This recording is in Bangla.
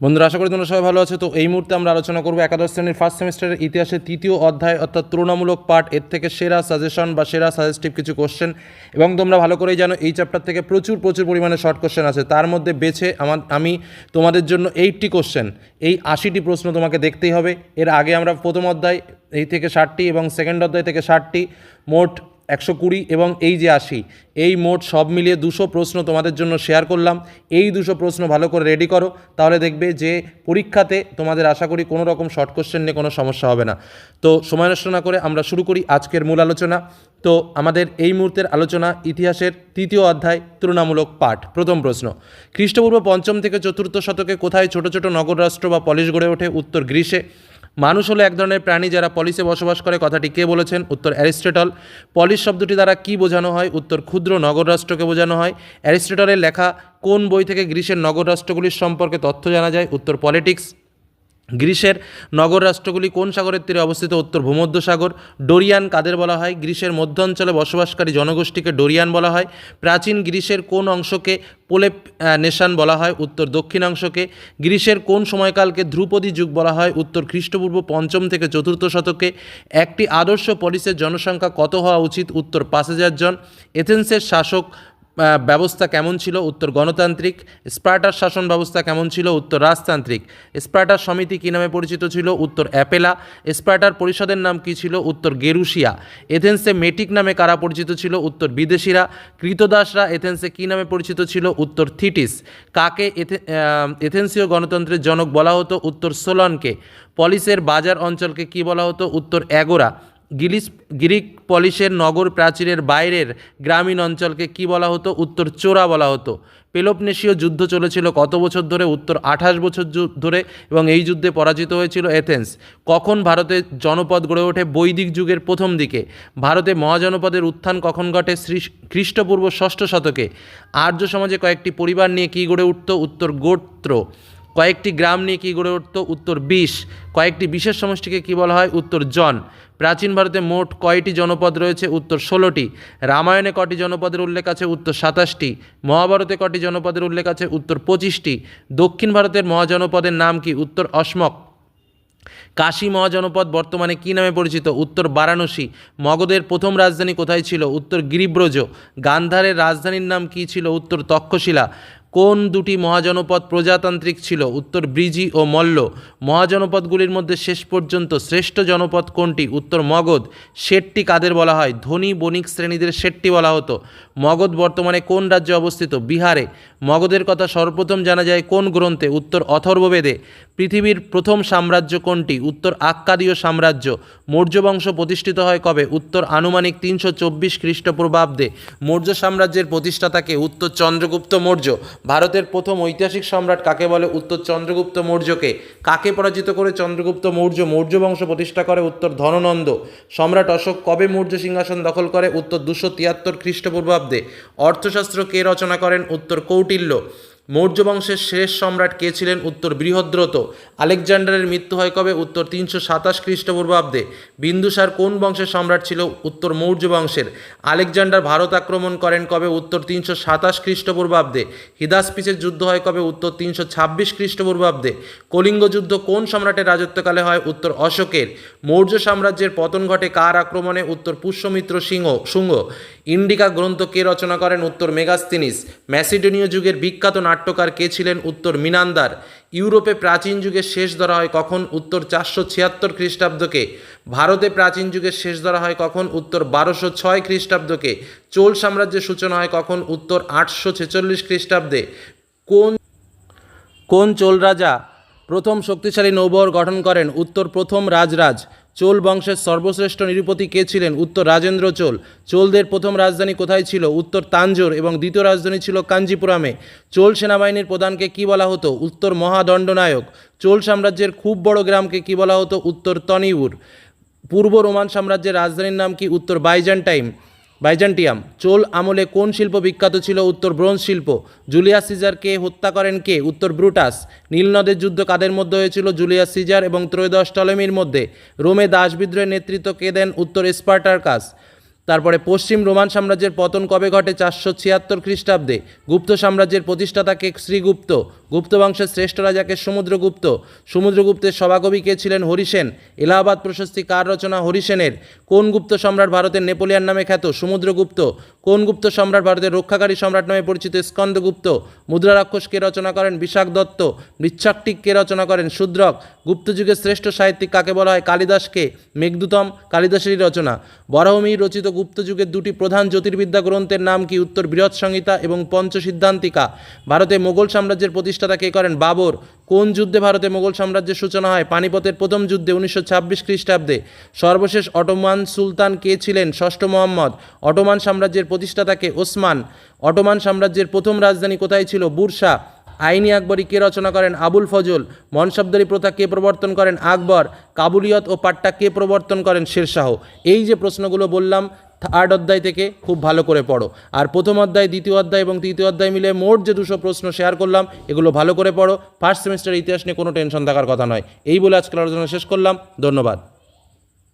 বন্ধুরা, আশা করি তোমরা সবাই ভালো আছো। তো এই মুহূর্তে আমরা আলোচনা করব একাদশ শ্রেণির ফার্স্ট সেমিস্টারের ইতিহাসের তৃতীয় অধ্যায়, অর্থাৎ তুলনামূলক পার্ট এর থেকে সেরা সাজেশন বা সেরা সাজেস্টিভ কিছু কোশ্চেন এবং তোমরা ভালো করেই জানো, এই চ্যাপ্টার থেকে প্রচুর প্রচুর পরিমাণে শর্ট কোশ্চেন আছে। তার মধ্যে বেছে আমার, আমি তোমাদের জন্য এইটটি কোশ্চেন এই আশিটি প্রশ্ন তোমাকে দেখতেই হবে। এর আগে আমরা প্রথম অধ্যায়, এই থেকে ষাটটি এবং সেকেন্ড অধ্যায় থেকে ষাটটি। মোট একশো কুড়ি এবং এই যে আশি, এই মোট সব মিলিয়ে দুশো প্রশ্ন তোমাদের জন্য শেয়ার করলাম। এই দুশো প্রশ্ন ভালো করে রেডি করো, তাহলে দেখবে যে পরীক্ষাতে তোমাদের আশা করি কোনো রকম শর্ট কোশ্চেন নিয়ে কোনো সমস্যা হবে না। তো সময় নষ্ট না করে আমরা শুরু করি আজকের মূল আলোচনা। তো আমাদের এই মুহূর্তের আলোচনা ইতিহাসের তৃতীয় অধ্যায় তুলনামূলক পাঠ, প্রথম প্রশ্ন। খ্রিস্টপূর্ব পঞ্চম থেকে চতুর্থ শতকে কোথায় ছোট ছোট নগর রাষ্ট্র বা পলিশ গড়ে ওঠে উত্তর গ্রীসে মানুষ হলো এক ধরনের প্রাণী যারা পলিসে বসবাস করে। কথাটি কে বলেছেন? উত্তর অ্যারিস্টেটল। পলিস শব্দটি দ্বারা কি বোঝানো হয়? উত্তর ক্ষুদ্র নগর রাষ্ট্রকে বোঝানো হয়। অ্যারিস্টটলের লেখা কোন বই থেকে গ্রীষের নগররাষ্ট্রগুলির সম্পর্কে তথ্য জানা যায়? উত্তর পলিটিক্স। গ্রিসের নগর রাষ্ট্রগুলি কোন সাগরের তীরে অবস্থিত? উত্তর ভূমধ্যসাগর। ডোরিয়ান কাদের বলা হয়? গ্রিসের মধ্য অঞ্চলে বসবাসকারী জনগোষ্ঠীকে ডোরিয়ান বলা হয়। প্রাচীন গ্রিসের কোন অংশকে পোলেপ নেশান বলা হয়? উত্তর দক্ষিণাংশকে গ্রিসের কোন সময়কালকে ধ্রুপদী যুগ বলা হয়? উত্তর খ্রিস্টপূর্ব পঞ্চম থেকে চতুর্থ শতকে। একটি আদর্শ পলিসের জনসংখ্যা কত হওয়া উচিত? উত্তর পাঁচ হাজার জন। এথেন্সের শাসক ব্যবস্থা কেমন ছিল? উত্তর গণতান্ত্রিক। স্পার্টার শাসন ব্যবস্থা কেমন ছিল? উত্তর রাজতান্ত্রিক। স্পার্টার সমিতি কী নামে পরিচিত ছিল? উত্তর অ্যাপেলা। স্পার্টার পরিষদের নাম কী ছিল? উত্তর গেরুশিয়া। এথেন্সে মেটিক নামে কারা পরিচিত ছিল? উত্তর বিদেশিরা। কৃতদাসরা এথেন্সে কী নামে পরিচিত ছিল? উত্তর থিটিস। কাকে এথে- এথেন্সীয় গণতন্ত্রের জনক বলা হতো? উত্তর সোলনকে। পলিসের বাজার অঞ্চলকে কী বলা হতো? উত্তর অ্যাগোরা। গিলিস গ্রিক পলিশের নগর প্রাচীরের বাইরের গ্রামীণ অঞ্চলকে কি বলা হতো? উত্তর চোরা বলা হতো। পেলোপনেশীয় যুদ্ধ চলেছিল কত বছর ধরে? উত্তর আঠাশ বছর ধরে এবং এই যুদ্ধে পরাজিত হয়েছিল এথেন্স। কখন ভারতে জনপদ গড়ে ওঠে? বৈদিক যুগের প্রথম দিকে। ভারতে মহাজনপদের উত্থান কখন ঘটে? শ্রী খ্রিস্টপূর্ব ষষ্ঠ শতকে। আর্য সমাজে কয়েকটি পরিবার নিয়ে কী গড়ে উঠত? উত্তর গোত্র। কয়েকটি গ্রাম নিয়ে কী গড়ে উঠত? উত্তর বিশ। কয়েকটি বিশেষ সমষ্টিকে কী বলা হয়? উত্তর জন। প্রাচীন ভারতে মোট কয়টি জনপদ রয়েছে? উত্তর ষোলোটি। রামায়ণে কটি জনপদের উল্লেখ আছে? উত্তর সাতাশটি। মহাভারতে কটি জনপদের উল্লেখ আছে? উত্তর পঁচিশটি। দক্ষিণ ভারতের মহাজনপদের নাম কি? উত্তর অসমক কাশী মহাজনপদ বর্তমানে কী নামে পরিচিত? উত্তর বারাণসী। মগধের প্রথম রাজধানী কোথায় ছিল? উত্তর গিরিব্রজ। গান্ধারের রাজধানীর নাম কী ছিল? উত্তর তক্ষশিলা। কোন দুটি মহাজনপদ প্রজাতান্ত্রিক ছিল? উত্তর ব্রিজি ও মল্ল। মহাজনপদগুলির মধ্যে শেষ পর্যন্ত শ্রেষ্ঠ জনপদ কোনটি? উত্তর মগধ। শেটটি কাদের বলা হয়? ধনী বণিক শ্রেণীদের শেটটি বলা হতো। মগধ বর্তমানে কোন রাজ্যে অবস্থিত? বিহারে। মগধের কথা সর্বপ্রথম জানা যায় কোন গ্রন্থে? উত্তর অথর্ববেদে। পৃথিবীর প্রথম সাম্রাজ্য কোনটি? উত্তর আক্কাদীয় সাম্রাজ্য। মৌর্য বংশ প্রতিষ্ঠিত হয় কবে? উত্তর আনুমানিক তিনশো চব্বিশ খ্রিস্টপূর্বাব্দে। মৌর্য সাম্রাজ্যের প্রতিষ্ঠাতাকে উত্তর চন্দ্রগুপ্ত মৌর্য। ভারতের প্রথম ঐতিহাসিক সম্রাট কাকে বলে? উত্তর চন্দ্রগুপ্ত মৌর্যকে। কাকে পরাজিত করে চন্দ্রগুপ্ত মৌর্য? মৌর্য বংশ প্রতিষ্ঠা করে উত্তর ধননন্দ। সম্রাট অশোক কবে মৌর্য সিংহাসন দখল করে? উত্তর দুশো তিয়াত্তর খ্রিস্টপূর্বাব্দে। অর্থশাস্ত্র কে রচনা করেন? উত্তর কৌটিল্য। মৌর্য বংশের শেষ সম্রাট কে ছিলেন? উত্তর বৃহদ্রত। আলেকজান্ডারের মৃত্যু হয় কবে? উত্তর তিনশো সাতাশ খ্রিস্টপূর্বাব্দে। বিন্দুসার কোন বংশের সম্রাট ছিল? উত্তর মৌর্য বংশের আলেকজান্ডার ভারত আক্রমণ করেন কবে? উত্তর তিনশো সাতাশ খ্রিস্টপূর্বাব্দে। হিদাসপিসের যুদ্ধ হয় কবে? উত্তর তিনশো ছাব্বিশ খ্রিস্টপূর্বাব্দে। কলিঙ্গ যুদ্ধ কোন সম্রাটের রাজত্বকালে হয়? উত্তর অশোকের। মৌর্য সাম্রাজ্যের পতন ঘটে কার আক্রমণে? উত্তর পুষ্যমিত্র সিংহ, শুঙ্গ। ইন্ডিকা গ্রন্থ কে রচনা করেন? উত্তর মেগাস্তিনিস। ম্যাসিডোনীয় যুগের বিখ্যাত নাট্যকার কে ছিলেন? উত্তর মিনান্দার। ইউরোপে প্রাচীন যুগের শেষ ধরা হয় কখন? উত্তর চারশো ছিয়াত্তর খ্রিস্টাব্দকে। ভারতে প্রাচীন যুগের শেষ ধরা হয় কখন? উত্তর বারোশো ছয় খ্রিস্টাব্দকে। চোল সাম্রাজ্যের সূচনা হয় কখন? উত্তর আটশো ছেচল্লিশ খ্রিস্টাব্দে। কোন কোন চোল রাজা প্রথম শক্তিশালী নৌবহর গঠন করেন? উত্তর প্রথম রাজরাজ। চোল বংশের সর্বশ্রেষ্ঠ নিরুপতি কে ছিলেন? উত্তর রাজেন্দ্র চোল। চোলদের প্রথম রাজধানী কোথায় ছিল? উত্তর তাঞ্জোর এবং দ্বিতীয় রাজধানী ছিল কাঞ্জিপুরামে। চোল সেনাবাহিনীর প্রধানকে কি বলা হতো? উত্তর মহাদণ্ডনায়ক। চোল সাম্রাজ্যের খুব বড় গ্রামকে কি বলা হতো? উত্তর তনিউর। পূর্ব রোমান সাম্রাজ্যের রাজধানীর নাম কি? উত্তর বাইজান্টাইম বাইজান্টিয়াম, চোল আমলে কোন শিল্প বিখ্যাত ছিল? উত্তর ব্রোঞ্জ শিল্প। জুলিয়াস সিজারকে হত্যা করেন কে? উত্তর ব্রুটাস। নীলনদের যুদ্ধ কাদের মধ্যে হয়েছিল? জুলিয়াস সিজার এবং ত্রয়োদশ টলেমির মধ্যে। রোমে দাস বিদ্রোহের নেতৃত্ব কে দেন? উত্তর স্পার্টারকাস। তারপরে পশ্চিম রোমান সাম্রাজ্যের পতন কবে ঘটে চারশো ছিয়াত্তর খ্রিস্টাব্দে? গুপ্ত সাম্রাজ্যের প্রতিষ্ঠাতাকে শ্রীগুপ্ত। গুপ্ত বংশের শ্রেষ্ঠ রাজাকে সমুদ্রগুপ্ত। সমুদ্রগুপ্তের সভাকবি কে ছিলেন হরিসেন? এলাহাবাদ প্রশস্তি কার রচনা হরিসেনের? কোন গুপ্ত সম্রাট ভারতের নেপোলিয়ান নামে খ্যাত? সমুদ্রগুপ্ত। কোন গুপ্ত সম্রাট ভারতের রক্ষাকারী সম্রাট নামে পরিচিত স্কন্দগুপ্ত? মুদ্রা রাক্ষস কে রচনা করেন বিশাখ দত্ত? মৃচ্ছাকটিক কে রচনা করেন শূদ্রক? গুপ্তযুগের শ্রেষ্ঠ সাহিত্যিক কাকে বলা হয়? কালিদাসকে মেঘদূতম? কালিদাসেরই রচনা। বরাহমিহির রচিত গুপ্তযুগের দুটি প্রধান জ্যোতির্বিদ্যা গ্রন্থের নাম কি উত্তর বৃহৎ সংহিতা এবং পঞ্চসিদ্ধান্তিকা? ভারতে মোগল সাম্রাজ্যের প্রতিষ্ঠাতা কে করেন? বাবর। কোন যুদ্ধে ভারতে মোগল সাম্রাজ্যের সূচনা হয়? পানিপথের প্রথম যুদ্ধে উনিশশো ছাব্বিশ খ্রিস্টাব্দে। সর্বশেষ অটোমান সুলতান কে ছিলেন? ষষ্ঠ মোহাম্মদ। অটোমান সাম্রাজ্যের প্রতিষ্ঠাতাকে ওসমান। অটোমান সাম্রাজ্যের প্রথম রাজধানী কোথায় ছিল? বুরসা। আইনি আকবরী কে রচনা করেন? আবুল ফজল। মনসবদারি প্রথা কে প্রবর্তন করেন? আকবর। কাবুলিয়ত ও পাট্টা কে প্রবর্তন করেন? শেরশাহ। এই যে প্রশ্নগুলো বললাম থার্ড অধ্যায় থেকে খুব ভালো করে পড়ো। আর প্রথম অধ্যায়, দ্বিতীয় অধ্যায় এবং তৃতীয় অধ্যায় মিলে মোট যে দুশো প্রশ্ন শেয়ার করলাম, এগুলো ভালো করে পড়ো। ফার্স্ট সেমিস্টার ইতিহাস নিয়ে কোনো টেনশন থাকার কথা নয়। এই বলে আজকের আলোচনা শেষ করলাম। ধন্যবাদ।